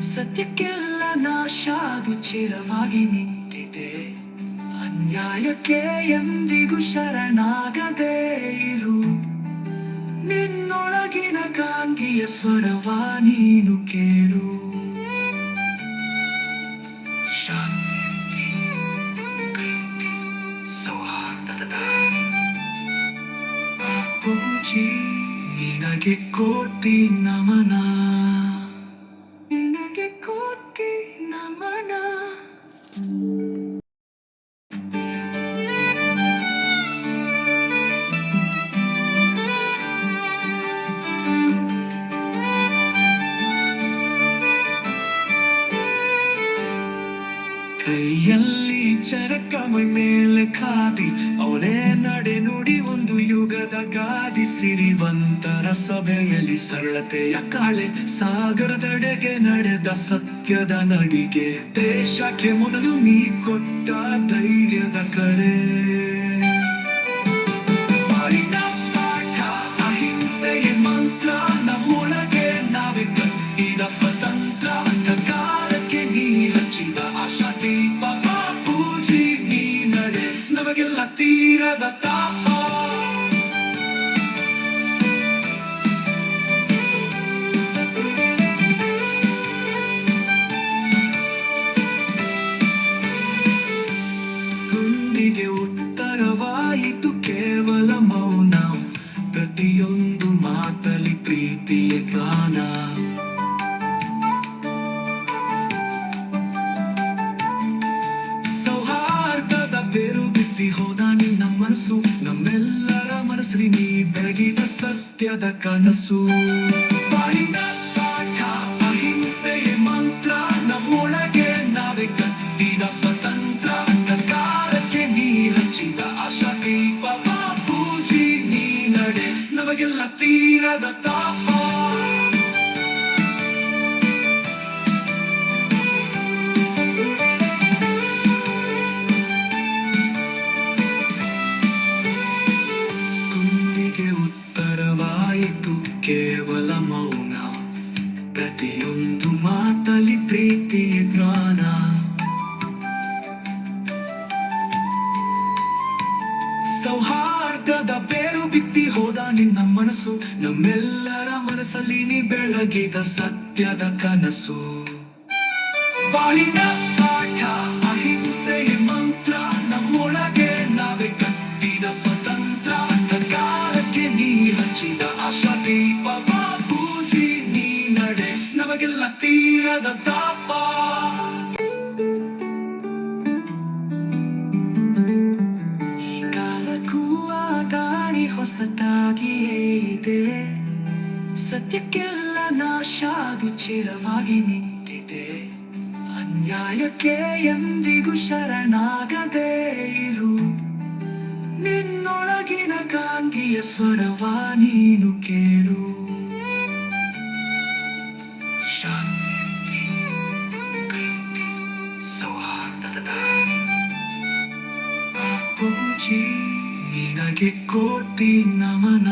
ಸತ್ಯಕ್ಕೆಲ್ಲ ನಾಶ ಅದು ಚಿರವಾಗಿ ನಿಂತಿದೆ. ಅನ್ಯಾಯಕ್ಕೆ ಎಂದಿಗೂ ಶರಣಾಗದೇ ಇರು. ನಿನ್ನೊಳಗಿನ ಗಾಂಧಿಯ ಸ್ವರವ ನೀನು ಕೇಳು. ಶಾಂತಿ ಸೌಹಾರ್ದದ ಪೂಜಿ ನಿನಗೆ ಕೋಟಿ ನಮನ. ನಿನಗೆ ಕೋಟಿ ನಮನ. ಕೈಯಲ್ಲಿ ಚರಕ ಮೈ ಮೇಲೆ ಖಾದಿ, ಅವನೇ ನಡೆ ನುಡಿ ಒಂದು ಯುಗದ ಗಾದಿ ಸಿರಿವಂತರ ಸಭೆಯಲ್ಲಿ ಸರಳತೆಯ ಕಾಳೆ ಸಾಗರದೆಡೆಗೆ ನಡೆದ ಸತ್ಯದ ನಡಿಗೆ. ದೇಶಕ್ಕೆ ಮೊದಲು ನೀ ಕೊಟ್ಟ ನಮಗೆಲ್ಲ ತೀರದ ತಾಪ ಗುಂಡಿಗೆ ಉತ್ತರವಾಯಿತು ಕೇವಲ ಮೌನ ಪ್ರತಿಯೊಂದು ಮಾತಲಿ ಪ್ರೀತಿಯ ಗಾನ ಸತ್ಯದ ಕನಸು. ಮಂತ್ರ ನಮ್ಮೊಳಗೆ ನಾವೇ ಸ್ವತಂತ್ರ ಹಚ್ಚಿದ ದೀಪ ನೀ ನಡೆ ನಮಗೆಲ್ಲ ತೀರದ ತಾಪ. ಕೇವಲ ಮೌನ, ಪ್ರತಿಯೊಂದು ಮಾತಲಿ ಪ್ರೀತಿ, ಜ್ಞಾನ. ಸೌಹಾರ್ದದ ಬೇರು ಬಿತ್ತಿ ಹೋದ ನಿನ್ನ ಮನಸ್ಸು, ನಮ್ಮೆಲ್ಲರ ಮನಸ್ಸಲ್ಲಿ ನೀ ಬೆಳಗಿದ ಸತ್ಯದ ಕನಸು. ಬಾಳಿನ ಪಾಠ. ಹಚ್ಚಿದ ಆಶಾ ದೀಪ ಪೂಜಿ ನೀ ನಡೆ. ನಮಗೆಲ್ಲ ತೀರದ ತಾಪ. ಈ ಕಾಲಕ್ಕೂ ಆ ದಾರಿ ಹೊಸತಾಗಿಯೇ ಇದೆ. ಸತ್ಯಕ್ಕೆಲ್ಲ ನಾಶ ಅದು ಚಿರವಾಗಿ ನಿಂತಿದೆ. ಅನ್ಯಾಯಕ್ಕೆ ಎಂದಿಗೂ ಶರಣಾಗದೇ ಇರು. ನಿನ್ನೊಳಗಿನ ಕಾಂತಿಯ ಸ್ವರವ ನೀನು ಕೇಳು. ಶಾಂತಿ ಪ್ರೀತಿ ಸೌಹಾರ್ದದ ದಾರಿ. ನಿನಗೆ ಕೋಟಿ ನಮನ